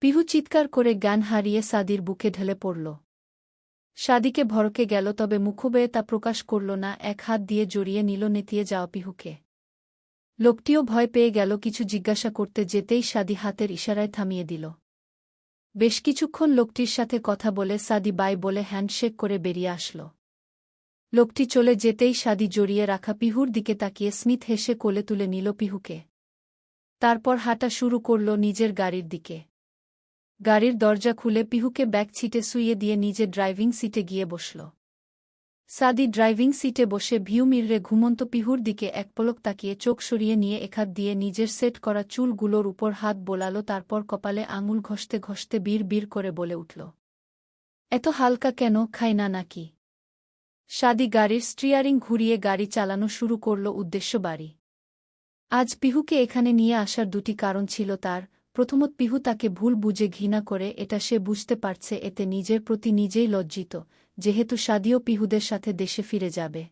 পিহু চিৎকার করে জ্ঞান হারিয়ে সাদির বুকে ঢেলে পড়ল। সাদিকে ভরকে গেল, তবে মুখবেয়ে তা প্রকাশ করল না, এক হাত দিয়ে জড়িয়ে নিল নেতিয়ে যাওয়া পিহুকে। লোকটিও ভয় পেয়ে গেল, কিছু জিজ্ঞাসা করতে যেতেই সাদি হাতের ইশারায় থামিয়ে দিল। বেশ কিছুক্ষণ লোকটির সাথে কথা বলে সাদি বাই বলে হ্যান্ডশেক করে বেরিয়ে আসল। লোকটি চলে যেতেই সাদি জড়িয়ে রাখা পিহুর দিকে তাকিয়ে স্মিথ হেসে কোলে তুলে নিল পিহুকে। তারপর হাঁটা শুরু করল নিজের গাড়ির দিকে। গাড়ির দরজা খুলে পিহুকে ব্যাগ ছিটে শুইয়ে দিয়ে নিজে ড্রাইভিং সিটে গিয়ে বসল। সাদি ড্রাইভিং সিটে বসে ভিউ মিররে ঘুমন্ত পিহুর দিকে এক পলক তাকিয়ে চোখ সরিয়ে নিয়ে এখাত দিয়ে নিজের সেট করা চুলগুলোর উপর হাত বোলাল, তারপর কপালে আঙুল ঘষতে ঘষতে বীর বীর করে বলে উঠল, এত হালকা কেন খাই না নাকি? সাদি গাড়ির স্ট্রিয়ারিং ঘুরিয়ে গাড়ি চালানো শুরু করল উদ্দেশ্য বাড়ি। আজ পিহুকে এখানে নিয়ে আসার দুটি কারণ ছিল তার প্রথমত পিহু তাকে ভুল বুঝে ঘৃণা করে, এটা সে বুঝতে পারছে, এতে নিজের প্রতি নিজেই লজ্জিত, যেহেতু সাদিও পিহুদের সাথে দেশে ফিরে যাবে।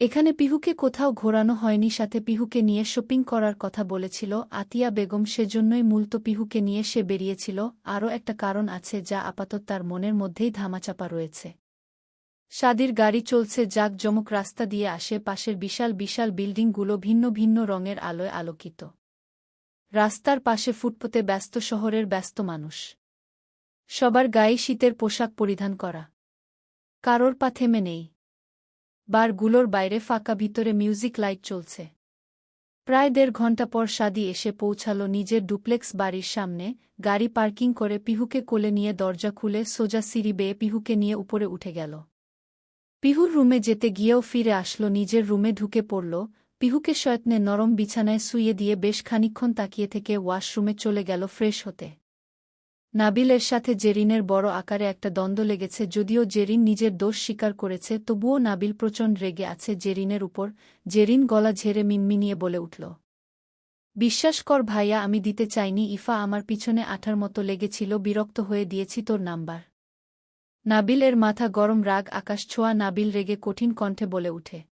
এখানে পিহুকে কোথাও ঘোরানো হয়নি, সাথে পিহুকে নিয়ে শপিং করার কথা বলেছিল, আতিয়া বেগম সেজন্যই মূলত পিহুকে নিয়ে সে বেরিয়েছিল, আরও একটা কারণ আছে যা আপাতত তার মনের মধ্যেই ধামাচাপা রয়েছে। সাদির গাড়ি চলছে, জাঁকজমক রাস্তা দিয়ে আসে, পাশের বিশাল বিশাল বিল্ডিংগুলো ভিন্ন ভিন্ন রঙের আলোয় আলোকিত। রাস্তার পাশে ফুটপতে ব্যস্ত শহরের ব্যস্ত মানুষ। সবার গায়ে শীতের পোশাক পরিধান করা। কারোর পা থেমে নেই। বারগুলোর বাইরে ফাঁকা ভিতরে মিউজিক লাইট চলছে। প্রায় দেড় ঘণ্টা পর সাদি এসে পৌঁছাল নিজের ডুপ্লেক্স বাড়ির সামনে, গাড়ি পার্কিং করে পিহুকে কোলে নিয়ে দরজা খুলে সোজা সিঁড়ি বেয়ে পিহুকে নিয়ে উপরে উঠে গেল। পিহুর রুমে যেতে গিয়েও ফিরে আসলো, নিজের রুমে ঢুকে পড়ল পিহুকে শয়ত্নে নরম বিছানায় শুইয়ে দিয়ে বেশ খানিক্ষণ তাকিয়ে থেকে ওয়াশরুমে চলে গেল ফ্রেশ হতে। নাবিলের সাথে জেরিনের বড় আকারে একটা দ্বন্দ্ব লেগেছে, যদিও জেরিন নিজের দোষ স্বীকার করেছে, তবুও নাবিল প্রচণ্ড রেগে আছে জেরিনের উপর। জেরিন গলা ঝেড়ে মিনমিনিয়ে বলে উঠল, বিশ্বাস কর ভাইয়া, আমি দিতে চাইনি। ইফা আমার পিছনে আঠার মতো লেগেছিল, বিরক্ত হয়ে দিয়েছি তোর নাম্বার। নাবিল এর মাথা গরম রাগ আকাশ ছোঁয়া নাবিল রেগে কঠিন কণ্ঠে বলে উঠে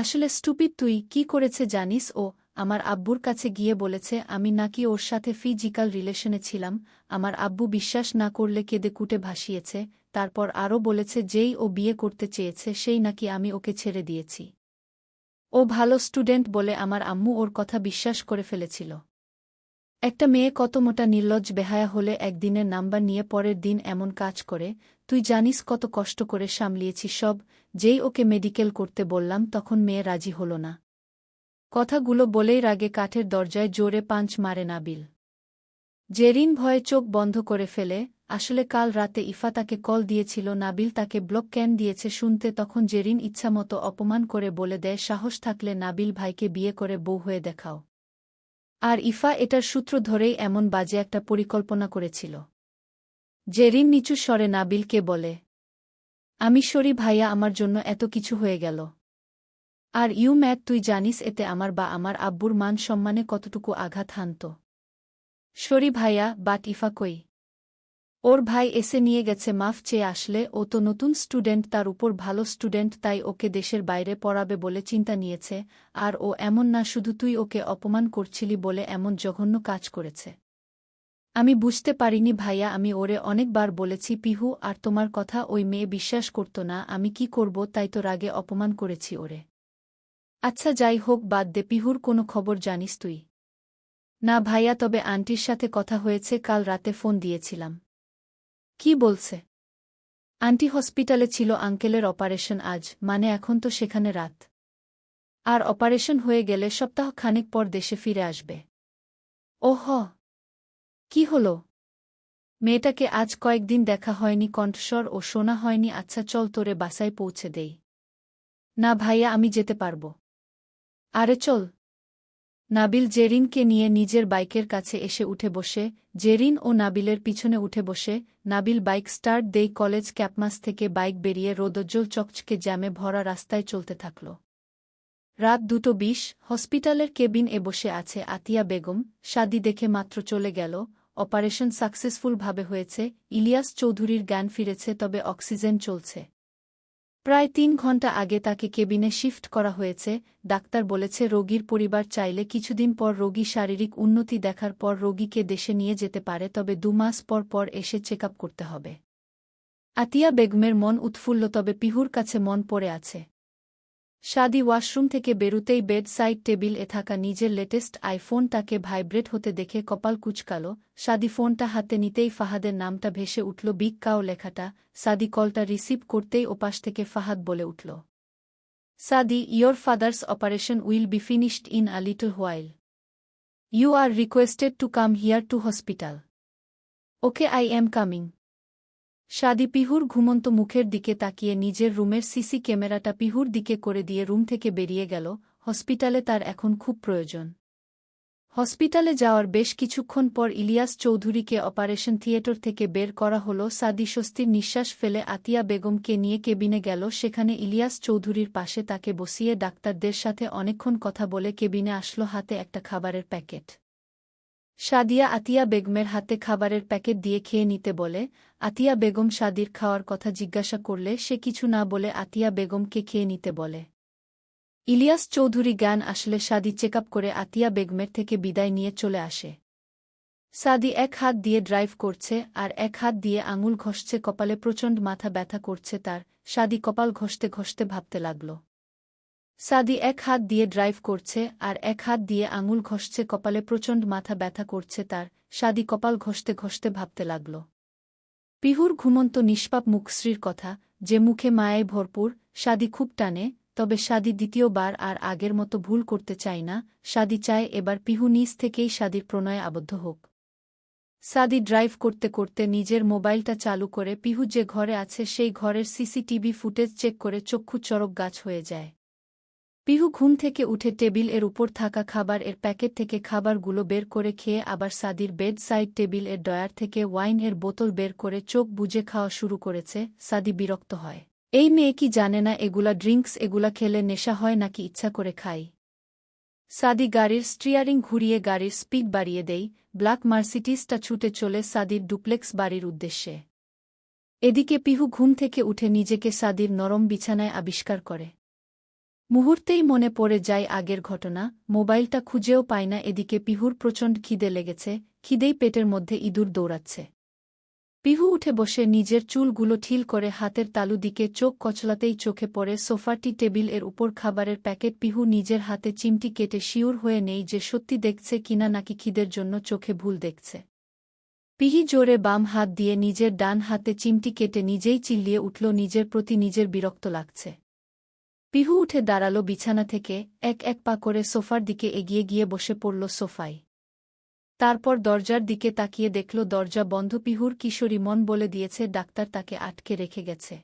আসলে স্টুপিড তুই কি করেছে জানিস? ও আমার আব্বুর কাছে গিয়ে বলেছে, আমি নাকি ওর সাথে ফিজিক্যাল রিলেশনে ছিলাম, আমার আব্বু বিশ্বাস না করলে কেঁদে কুটে ভাসিয়েছে, তারপর আরও বলেছে যেই ও বিয়ে করতে চেয়েছে, সেই নাকি আমি ওকে ছেড়ে দিয়েছি। ও ভালো স্টুডেন্ট বলে আমার আম্মু ওর কথা বিশ্বাস করে ফেলেছিল। একটা মেয়ে কত মোটা নির্লজ্জ বেহায়া হলে একদিনের নাম্বার নিয়ে পরের দিন এমন কাজ করে, তুই জানিস কত কষ্ট করে সামলিয়েছি সব, যেই ওকে মেডিকেল করতে বললাম তখন মেয়ে রাজি হল না। কথাগুলো বলেই রাগে কাঠের দরজায় জোরে পাঞ্চ মারে নাবিল। জেরিন ভয়ে চোখ বন্ধ করে ফেলে, আসলে কাল রাতে ইফা তাকে কল দিয়েছিল, নাবিল তাকে ব্লক ক্যান দিয়েছে শুনতে তখন জেরিন ইচ্ছামতো অপমান করে বলে দেয়, সাহস থাকলে নাবিল ভাইকে বিয়ে করে বউ হয়ে দেখাও। আর ইফা এটার সূত্র ধরেই এমন বাজে একটা পরিকল্পনা করেছিল। যে ঋণ নিচু স্বরে নাবিলকে বলে, আমি সরি ভাইয়া, আমার জন্য এত কিছু হয়ে গেল। আর ইউ ম্যাট তুই জানিস এতে আমার বা আমার আব্বুর মান সম্মানে কতটুকু আঘাত হানত। সরি ভাইয়া, বাট ইফা কই? ওর ভাই এসে নিয়ে গেছে, মাফ চেয়ে আসলে ও তো নতুন স্টুডেন্ট, তার উপর ভালো স্টুডেন্ট, তাই ওকে দেশের বাইরে পড়াবে বলে চিন্তা নিয়েছে, আর ও এমন না, শুধু তুই ওকে অপমান করছিলি বলে এমন জঘন্য কাজ করেছে। আমি বুঝতে পারিনি ভাইয়া, আমি ওরে অনেকবার বলেছি, পিহু, আর তোমার কথা ওই মেয়ে বিশ্বাস করত না, আমি কি করব, তাই তো রাগে অপমান করেছি ওরে। আচ্ছা যাই হোক, বাদ দে, পিহুর কোনো খবর জানিস তুই। না ভাইয়া, তবে আন্টির সাথে কথা হয়েছে, কাল রাতে ফোন দিয়েছিলাম। কি বলছে? আন্টি হসপিটালে ছিল আঙ্কেলের অপারেশন আজ মানে এখন তো সেখানে রাত। আর অপারেশন হয়ে গেলে সপ্তাহ খানিক পর দেশে ফিরে আসবে। ওহ, কি হল? মেয়েটাকে আজ কয়েকদিন দেখা হয়নি, কণ্ঠস্বর ও শোনা হয়নি আচ্ছা চল তোরে বাসায় পৌঁছে দেই। না ভাইয়া, আমি যেতে পারব। আরে চল নাবিল জেরিনকে নিয়ে নিজের বাইকের কাছে এসে উঠে বসে, জেরিন ও নাবিলের পিছনে উঠে বসে, নাবিল বাইক স্টার্ট দেই কলেজ ক্যাপমাস থেকে বাইক বেরিয়ে রোদজ্জ্বল চকচকে জ্যামে ভরা রাস্তায় চলতে থাকল। রাত দুটো বিশ, হসপিটালের কেবিন এ বসে আছে আতিয়া বেগম শাদি দেখে মাত্র চলে গেল, অপারেশন সাকসেসফুলভাবে হয়েছে, ইলিয়াস চৌধুরীর জ্ঞান ফিরেছে তবে অক্সিজেন চলছে। প্রায় তিন ঘণ্টা আগে তাকে কেবিনে শিফট করা হয়েছে, ডাক্তার বলেছে রোগীর পরিবার চাইলে কিছুদিন পর রোগী শারীরিক উন্নতি দেখার পর রোগীকে দেশে নিয়ে যেতে পারে, তবে দু মাস পর পর এসে চেক করতে হবে। আতিয়া বেগমের মন উৎফুল্ল, তবে পিহুর কাছে মন পড়ে আছে। শাদি ওয়াশরুম থেকে বেরুতেই বেড সাইড টেবিল এ থাকা নিজের লেটেস্ট আইফোন তাকে ভাইব্রেট হতে দেখে কপাল কুচকাল। সাদি ফোনটা হাতে নিতেই ফাহাদের নামটা ভেসে উঠল বিগ কাও লেখাটা। সাদি কলটা রিসিভ করতেই ওপাশ থেকে ফাহাদ বলে উঠল Sadi your father's operation will be finished in a little while. You are requested to come here to hospital. Okay, I am coming. Sadi পিহুর ঘুমন্ত মুখের দিকে তাকিয়ে নিজের রুমের সিসি ক্যামেরাটা পিহুর দিকে করে দিয়ে রুম থেকে বেরিয়ে গেল, হসপিটালে তার এখন খুব প্রয়োজন। হসপিটালে যাওয়ার বেশ কিছুক্ষণ পর ইলিয়াস চৌধুরীকে অপারেশন থিয়েটার থেকে বের করা হল, সাদি স্বস্তির নিঃশ্বাস ফেলে আতিয়া বেগমকে নিয়ে কেবিনে গেল, সেখানে ইলিয়াস চৌধুরীর পাশে তাকে বসিয়ে ডাক্তারদের সাথে অনেকক্ষণ কথা বলে কেবিনে আসলো হাতে একটা খাবারের প্যাকেট। সাদিয়া আতিয়া বেগমের হাতে খাবারের প্যাকেট দিয়ে খেয়ে নিতে বলে, আতিয়া বেগম সাদির খাওয়ার কথা জিজ্ঞাসা করলে সে কিছু না বলে আতিয়া বেগমকে খেয়ে নিতে বলে। ইলিয়াস চৌধুরী জ্ঞান আসলে সাদি চেক করে আতিয়া বেগমের থেকে বিদায় নিয়ে চলে আসে। সাদি এক হাত দিয়ে ড্রাইভ করছে আর এক হাত দিয়ে আঙুল ঘষছে কপালে প্রচণ্ড মাথা ব্যথা করছে তার। সাদি কপাল ঘষতে ঘষতে ভাবতে লাগল। সাদি এক হাত দিয়ে ড্রাইভ করছে আর এক হাত দিয়ে আঙুল ঘষছে কপালে প্রচণ্ড মাথা ব্যথা করছে তার, সাদি কপাল ঘষতে ঘষতে ভাবতে লাগল। পিহুর ঘুমন্ত নিষ্পাপ মুখশ্রীর কথা, যে মুখে মায়ায় ভরপুর, সাদি খুব টানে, তবে সাদি দ্বিতীয়বার আর আগের মতো ভুল করতে চায় না, সাদি চায় এবার পিহু নিজ থেকেই সাদির প্রণয়ে আবদ্ধ হোক। সাদি ড্রাইভ করতে করতে নিজের মোবাইলটা চালু করে পিহু যে ঘরে আছে সেই ঘরের সিসিটিভি ফুটেজ চেক করে চক্ষু চরক গাছ হয়ে যায়। পিহু ঘুম থেকে উঠে টেবিলের উপর থাকা খাবার এর প্যাকেট থেকে খাবারগুলো বের করে খেয়ে আবার সাদির বেড সাইড টেবিলের ডয়ার থেকে ওয়াইন এর বোতল বের করে চোখ বুঝে খাওয়া শুরু করেছে, সাদি বিরক্ত হয়। এই মেয়ে কি জানে না এগুলা ড্রিঙ্কস, এগুলা খেলে নেশা হয় নাকি ইচ্ছা করে খাই সাদি গাড়ির স্টিয়ারিং ঘুরিয়ে গাড়ির স্পিড বাড়িয়ে দেই, ব্ল্যাক মার্সিটিসটা ছুটে চলে সাদির ডুপ্লেক্স বাড়ির উদ্দেশ্যে। এদিকে পিহু ঘুম থেকে উঠে নিজেকে সাদির নরম বিছানায় আবিষ্কার করে। মুহূর্তেই মনে পড়ে যায় আগের ঘটনা, মোবাইলটা খুঁজেও পায় না, এদিকে পিহুর প্রচণ্ড খিদে লেগেছে, খিদেই পেটের মধ্যে ইঁদুর দৌড়াচ্ছে। পিহু উঠে বসে নিজের চুলগুলো ঠিল করে হাতের তালু দিকে চোখ কচলাতেই চোখে পড়ে সোফাটি টেবিলের উপর খাবারের প্যাকেট। পিহু নিজের হাতে চিমটি কেটে শিউর হয়ে নেই যে সত্যি দেখছে কিনা নাকি খিদের জন্য চোখে ভুল দেখছে। পিহি জোরে বাম হাত দিয়ে নিজের ডান হাতে চিমটি কেটে নিজেই চিল্লিয়ে উঠল, নিজের প্রতি নিজের বিরক্ত লাগছে। পিহু উঠে দাঁড়াল বিছানা থেকে, এক এক পা করে সোফার দিকে এগিয়ে গিয়ে বসে পড়ল সোফায়। তারপর দরজার দিকে তাকিয়ে দেখল দরজা বন্ধ, পিহুর কিশোরী মন বলে দিয়েছে ডাক্তার তাকে আটকে রেখে গেছে।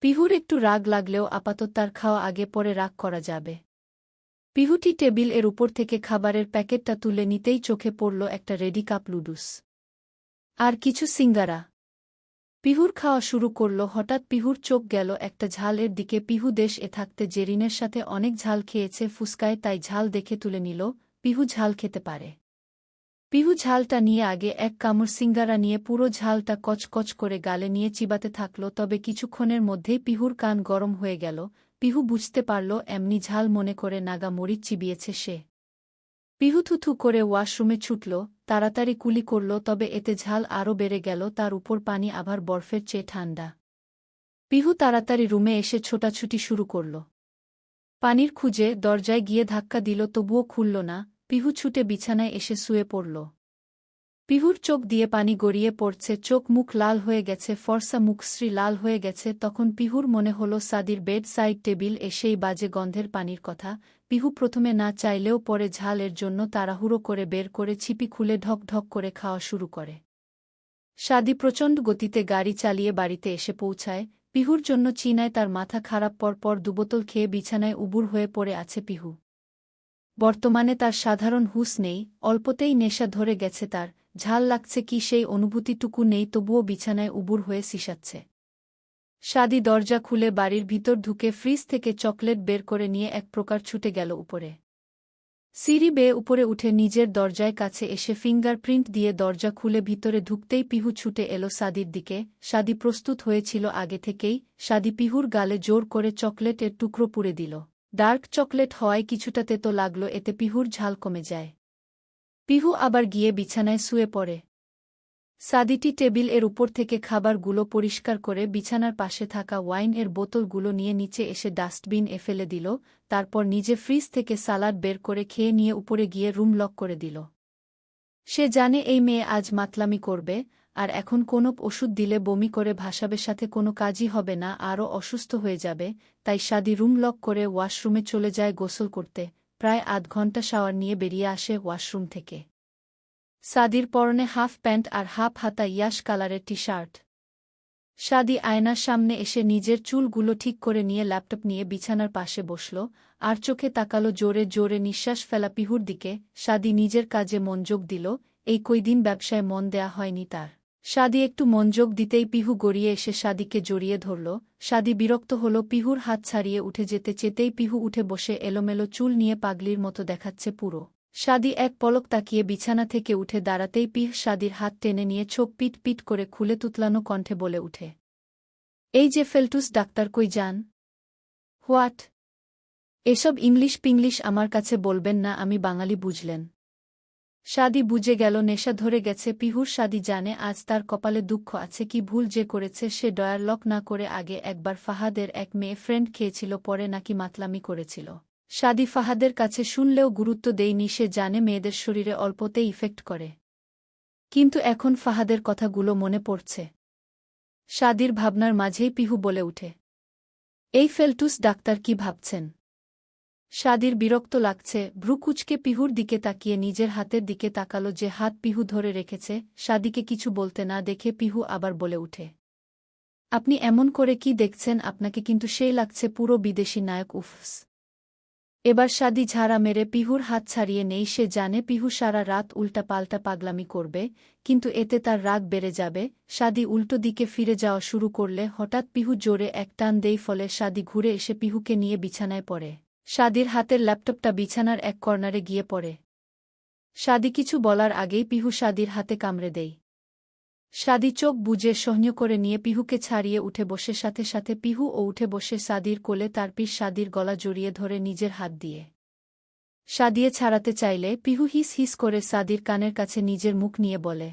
পিহুর একটু রাগ লাগলেও আপাতত তার খাওয়া আগে পরে রাগ করা যাবে। পিহুটি টেবিলের উপর থেকে খাবারের প্যাকেটটা তুলে নিতেই চোখে পড়ল একটা রেডি কাপ লুডুস। আর কিছু সিঙ্গারা। পিহুর খাওয়া শুরু করল, হঠাৎ পিহুর চোখ গেল একটা ঝালের দিকে। পিহু দেশ এ থাকতে জেরিনের সাথে অনেক ঝাল খেয়েছে, ফুসকায় তাই ঝাল দেখে তুলে নিল। পিহু ঝাল খেতে পারে। পিহু ঝালটা নিয়ে আগে এক কামড় সিঙ্গারা নিয়ে পুরো ঝালটা কচকচ করে গালে নিয়ে চিবাতে থাকল, তবে কিছুক্ষণের মধ্যেই পিহুর কান গরম হয়ে গেল। পিহু বুঝতে পারল, এমনি ঝাল মনে করে নাগা মরিচ চিবিয়েছে সে। পিহু থুথু করে ওয়াশরুমে ছুটল। তাড়াতাড়ি কুলি করল, তবে এতে ঝাল আরও বেড়ে গেল, তার উপর পানি আবার বরফের চেয়ে ঠান্ডা পিহু তাড়াতাড়ি রুমে এসে ছোটাছুটি শুরু করল। পানির খুঁজে দরজায় গিয়ে ধাক্কা দিল, তবুও খুলল না, পিহু ছুটে বিছানায় এসে শুয়ে পড়ল। পিহুর চোখ দিয়ে পানি গড়িয়ে পড়ছে, চোখ মুখ লাল হয়ে গেছে, ফর্সা মুখশ্রী লাল হয়ে গেছে, তখন পিহুর মনে হল সাদির বেড সাইড টেবিল এসেই বাজে গন্ধের পানির কথা পিহু প্রথমে না চাইলেও পরে ঝালের জন্য তাড়াহুড়ো করে বের করে ছিপি খুলে ঢক ঢক করে খাওয়া শুরু করে। সাদি প্রচণ্ড গতিতে গাড়ি চালিয়ে বাড়িতে এসে পৌঁছায়। পিহুর জন্য চীনায় তার মাথা খারাপ পর পর দুবোতল খেয়ে বিছানায় উবুর হয়ে পড়ে আছে পিহু। বর্তমানে তার সাধারণ হুস নেই, অল্পতেই নেশা ধরে গেছে তার, ঝাল লাগছে কি সেই অনুভূতিটুকু নেই তবুও বিছানায় উবুর হয়ে সিসাচ্ছে। সাদি দরজা খুলে বাড়ির ভিতর ঢুকে ফ্রিজ থেকে চকলেট বের করে নিয়ে এক প্রকার ছুটে গেল উপরে। সিঁড়ি বেয়ে উপরে উঠে নিজের দরজায় কাছে এসে ফিঙ্গারপ্রিন্ট দিয়ে দরজা খুলে ভিতরে ঢুকতেই পিহু ছুটে এলো সাদির দিকে। সাদি প্রস্তুত হয়েছিল আগে থেকেই। সাদি পিহুর গালে জোর করে চকলেটের টুকরো পুড়ে দিল। ডার্ক চকলেট হওয়ায় কিছুটা তেতো লাগল, এতে পিহুর ঝাল কমে যায়। পিহু আবার গিয়ে বিছানায় শুয়ে পড়ে। সাদিটি টেবিলের উপর থেকে খাবারগুলো পরিষ্কার করে বিছানার পাশে থাকা ওয়াইন এর বোতলগুলো নিয়ে নিচে এসে ডাস্টবিন এ ফেলে দিল, তারপর নিজে ফ্রিজ থেকে সালাড বের করে খেয়ে নিয়ে উপরে গিয়ে রুম লক করে দিল। সে জানে এই মেয়ে আজ মাতলামি করবে, আর এখন কোনো ওষুধ দিলে বমি করে ভাসাবে সাথে কোনো কাজই হবে না, আরও অসুস্থ হয়ে যাবে, তাই সাদি রুম লক করে ওয়াশরুমে চলে যায় গোসল করতে, প্রায় আধ ঘণ্টা শাওয়ার নিয়ে বেরিয়ে আসে ওয়াশরুম থেকে। সাদির পরনে হাফ প্যান্ট আর হাফ হাতা ইয়াশ কালারের টি শার্ট সাদি আয়নার সামনে এসে নিজের চুলগুলো ঠিক করে নিয়ে ল্যাপটপ নিয়ে বিছানার পাশে বসল, আর চোখে তাকালো জোরে জোরে নিঃশ্বাস ফেলা পিহুর দিকে। সাদি নিজের কাজে মনোযোগ দিল, এই কইদিন ব্যবসায় মন দেয়া হয়নি তার। সাদি একটু মনোযোগ দিতেই পিহু গড়িয়ে এসে সাদিকে জড়িয়ে ধরল। সাদি বিরক্ত হল, পিহুর হাত ছাড়িয়ে উঠে যেতে চেতেই পিহু উঠে বসে এলোমেলো চুল নিয়ে পাগলির মতো দেখাচ্ছে পুরো। সাদি এক পলক তাকিয়ে বিছানা থেকে উঠে দাঁড়াতেই পিহ সাদির হাত টেনে নিয়ে চোখ পিট পিট করে খুলে তুতলানো কণ্ঠে বলে উঠে, এই যে ফেলটুস, ডাক্তার কই যান? হোয়াট? এসব ইংলিশ পিংলিশ আমার কাছে বলবেন না, আমি বাঙালি বুঝলেন। সাদি বুঝে গেল, নেশা ধরে গেছে, পিহুর সাদি জানে আজ তার কপালে দুঃখ আছে, কি ভুল যে করেছে, সে ডয়ার লক না করে আগে একবার ফাহাদের এক মেয়ে ফ্রেন্ড খেয়েছিল, পরে নাকি মাতলামি করেছিল। সাদি ফাহাদের কাছে শুনলেও গুরুত্ব দেয়নি, সে জানে মেয়েদের শরীরে অল্পতে ইফেক্ট করে। কিন্তু এখন ফাহাদের কথাগুলো মনে পড়ছে। সাদির ভাবনার মাঝেই পিহু বলে উঠে, এই ফেলটুস ডাক্তার কি ভাবছেন? সাদির বিরক্ত লাগছে, ভ্রুকুচকে পিহুর দিকে তাকিয়ে নিজের হাতের দিকে তাকালো যে হাত পিহু ধরে রেখেছে সাদিকে কিছু বলতে না দেখে পিহু আবার বলে উঠে, আপনি এমন করে কি দেখছেন, আপনাকে কিন্তু সেই লাগছে পুরো বিদেশি নায়ক, উফস। এবার সাদি ঝাড়া মেরে পিহুর হাত ছাড়িয়ে নেই, সে জানে পিহু সারা রাত উল্টা পাল্টা পাগলামি করবে, কিন্তু এতে তার রাগ বেড়ে যাবে। সাদি উল্টো দিকে ফিরে যাওয়া শুরু করলে হঠাৎ পিহু জোরে এক টান দেই, ফলে সাদি ঘুরে এসে পিহুকে নিয়ে বিছানায় পড়ে। সাদির হাতের ল্যাপটপটা বিছানার এক কর্নারে গিয়ে পড়ে। সাদি কিছু বলার আগেই পিহু সাদির হাতে কামড়ে দেই সাদি চোখ বুঝে সহ্য করে নিয়ে পিহুকে ছাড়িয়ে উঠে বসে, সাথে সাথে পিহু ও উঠে বসে সাদির কোলে তার পিস সাদির গলা জড়িয়ে ধরে নিজের হাত দিয়ে। সাদিয়ে ছাড়াতে চাইলে পিহু হিস হিস করে সাদির কানের কাছে নিজের মুখ নিয়ে বলে